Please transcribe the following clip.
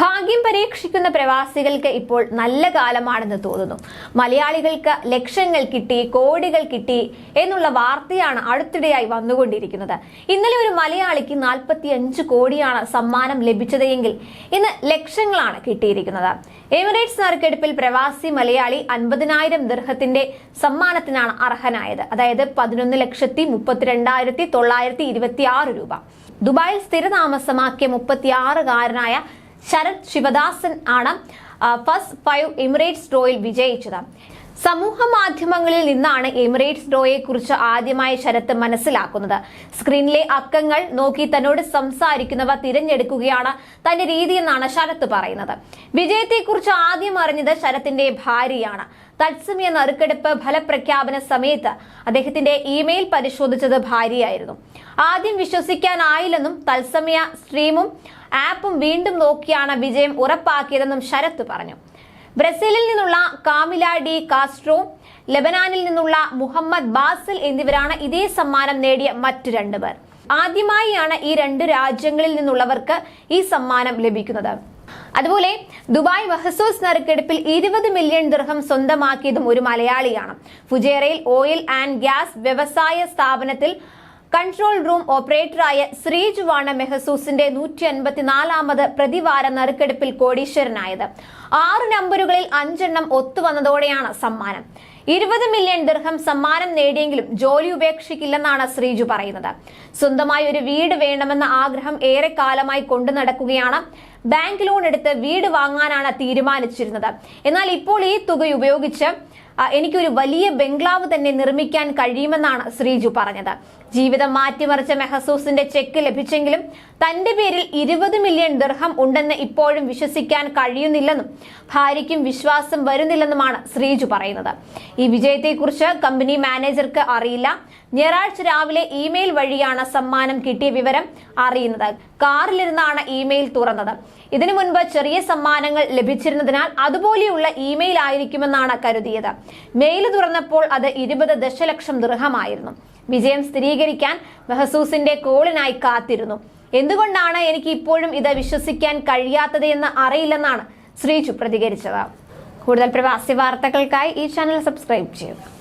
ഭാഗ്യം പരീക്ഷിക്കുന്ന പ്രവാസികൾക്ക് ഇപ്പോൾ നല്ല കാലമാണെന്ന് തോന്നുന്നു. മലയാളികൾക്ക് ലക്ഷങ്ങൾ കിട്ടി കോടികൾ കിട്ടി എന്നുള്ള വാർത്തയാണ് അടുത്തിടെയായി വന്നുകൊണ്ടിരിക്കുന്നത്. ഇന്നലെ ഒരു മലയാളിക്ക് നാൽപ്പത്തി അഞ്ച് കോടിയാണ് സമ്മാനം ലഭിച്ചത് എങ്കിൽ ഇന്ന് ലക്ഷങ്ങളാണ് കിട്ടിയിരിക്കുന്നത്. എമിറേറ്റ്സ് നറുക്കെടുപ്പിൽ പ്രവാസി മലയാളി അൻപതിനായിരം ദീർഘത്തിന്റെ സമ്മാനത്തിനാണ് അർഹനായത്. അതായത് പതിനൊന്ന് ലക്ഷത്തി മുപ്പത്തിരണ്ടായിരത്തി തൊള്ളായിരത്തി ഇരുപത്തി ആറ് രൂപ. ദുബായിൽ സ്ഥിരതാമസമാക്കിയ മുപ്പത്തിയാറുകാരനായ ശരത് ശിവദാസൻ ആണ് ഫസ്റ്റ് ഫൈവ് എമിറേറ്റ്സ് ഡ്രോയിൽ വിജയിച്ചത്. സമൂഹ മാധ്യമങ്ങളിൽ നിന്നാണ് എമിറേറ്റ്സ് ഡ്രോയെ കുറിച്ച് ആദ്യമായി ശരത്ത് മനസ്സിലാക്കുന്നത്. സ്ക്രീനിലെ അക്കങ്ങൾ നോക്കി തന്നോട് സംസാരിക്കുന്നവ തിരഞ്ഞെടുക്കുകയാണ് തന്റെ രീതിയെന്നാണ് ശരത്ത് പറയുന്നത്. വിജയത്തെക്കുറിച്ച് ആദ്യം അറിഞ്ഞത് ശരത്തിന്റെ ഭാര്യയാണ്. തത്സമയ നറുക്കെടുപ്പ് ഫലപ്രഖ്യാപന സമയത്ത് അദ്ദേഹത്തിന്റെ ഇമെയിൽ പരിശോധിച്ചത് ഭാര്യയായിരുന്നു. ആദ്യം വിശ്വസിക്കാനായില്ലെന്നും തത്സമയ സ്ട്രീമും ആപ്പും വീണ്ടും നോക്കിയാണ് വിജയം ഉറപ്പാക്കിയതെന്നും ശരത്ത് പറഞ്ഞു. ബ്രസീലിൽ നിന്നുള്ള കാമില ഡി കാസ്ട്രോ ലെബനാനിൽ നിന്നുള്ള മുഹമ്മദ് ബാസിൽ എന്നിവരാണ് ഇതേ സമ്മാനം നേടിയ മറ്റു രണ്ടുപേർ ആദ്യമായാണ് ഈ രണ്ട് രാജ്യങ്ങളിൽ നിന്നുള്ളവർക്ക് ഈ സമ്മാനം ലഭിക്കുന്നത്. അതുപോലെ ദുബായ് വഹസോസ് നറുക്കെടുപ്പിൽ ഇരുപത് മില്യൺ ദൃഹം സ്വന്തമാക്കിയതും ഒരു മലയാളിയാണ്. ഫുജേറയിൽ ഓയിൽ ആൻഡ് ഗ്യാസ് വ്യവസായ സ്ഥാപനത്തിൽ കൺട്രോൾ റൂം ഓപ്പറേറ്ററായ ശ്രീജുവാണ് മെഹസൂസിന്റെ നൂറ്റി അൻപത്തിനാലാമത് പ്രതിവാര നറുക്കെടുപ്പിൽ കോടീശ്വരനായത്. ആറ് നമ്പറുകളിൽ അഞ്ചെണ്ണം ഒത്തുവന്നതോടെയാണ് സമ്മാനം. ഇരുപത് മില്യൺ ദീർഘം സമ്മാനം നേടിയെങ്കിലും ജോലി ഉപേക്ഷിക്കില്ലെന്നാണ് ശ്രീജു പറയുന്നത്. സ്വന്തമായി ഒരു വീട് വേണമെന്ന ആഗ്രഹം ഏറെ കാലമായി കൊണ്ടു നടക്കുകയാണ് ബാങ്ക് ലോൺ എടുത്ത് വീട് വാങ്ങാനാണ് തീരുമാനിച്ചിരുന്നത്. എന്നാൽ ഇപ്പോൾ ഈ തുക ഉപയോഗിച്ച് എനിക്കൊരു വലിയ ബംഗ്ലാവ് തന്നെ നിർമ്മിക്കാൻ കഴിയുമെന്നാണ് ശ്രീജു പറഞ്ഞത്. ജീവിതം മാറ്റിമറിച്ച മെഹസൂസിന്റെ ചെക്ക് ലഭിച്ചെങ്കിലും തന്റെ പേരിൽ ഇരുപത് മില്യൺ ദർഹം ഉണ്ടെന്ന് ഇപ്പോഴും വിശ്വസിക്കാൻ കഴിയുന്നില്ലെന്നും ഭാര്യയ്ക്കും വിശ്വാസം വരുന്നില്ലെന്നുമാണ് ശ്രീജു പറയുന്നത്. ഈ വിജയത്തെക്കുറിച്ച് കമ്പനി മാനേജർക്ക് അറിയില്ല. ഞായറാഴ്ച രാവിലെ ഇമെയിൽ വഴിയാണ് സമ്മാനം കിട്ടിയ വിവരം അറിയുന്നത്. കാറിലിരുന്നാണ് ഇമെയിൽ തുറന്നത്. ഇതിനു മുൻപ് ചെറിയ സമ്മാനങ്ങൾ ലഭിച്ചിരുന്നതിനാൽ അതുപോലെയുള്ള ഇമെയിൽ ആയിരിക്കുമെന്നാണ് കരുതിയത്. മെയിൽ തുറന്നപ്പോൾ അത് ഇരുപത് ദശലക്ഷം ദൃഹമായിരുന്നു. വിജയം സ്ഥിരീകരിക്കാൻ മെഹസൂസിന്റെ കോളിനായി കാത്തിരുന്നു. എന്തുകൊണ്ടാണ് എനിക്ക് ഇപ്പോഴും ഇത് വിശ്വസിക്കാൻ കഴിയാത്തത് എന്ന് അറിയില്ലെന്നാണ് ശ്രീജു പ്രതികരിച്ചത്. കൂടുതൽ പ്രവാസി വാർത്തകൾക്കായി ഈ ചാനൽ സബ്സ്ക്രൈബ് ചെയ്യുക.